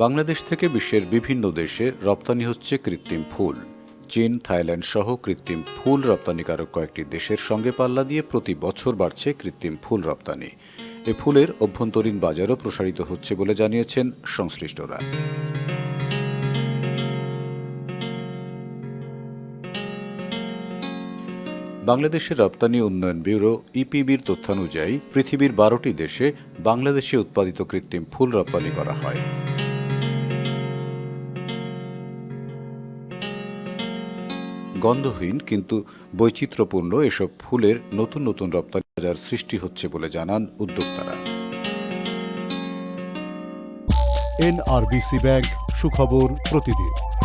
বাংলাদেশ থেকে বিশ্বের বিভিন্ন দেশে রপ্তানি হচ্ছে কৃত্রিম ফুল। চীন, থাইল্যান্ড সহ কৃত্রিম ফুল রপ্তানিকারক কয়েকটি দেশের সঙ্গে পাল্লা দিয়ে প্রতি বছর বাড়ছে কৃত্রিম ফুল রপ্তানি। এ ফুলের অভ্যন্তরীণ বাজারও প্রসারিত হচ্ছে বলে জানিয়েছেন সংশ্লিষ্টরা। বাংলাদেশের রপ্তানি উন্নয়ন ব্যুরো ইপিবির তথ্যানুযায়ী পৃথিবীর বারোটি দেশে বাংলাদেশে উৎপাদিত কৃত্রিম ফুল রপ্তানি করা হয়। গন্ধহীন কিন্তু বৈচিত্র্যপূর্ণ এসব ফুলের নতুন নতুন রপ্তানি বাজার সৃষ্টি হচ্ছে বলে জানান উদ্যোক্তারা। এনআরবিসি ব্যাংক সুখবর প্রতিদিন।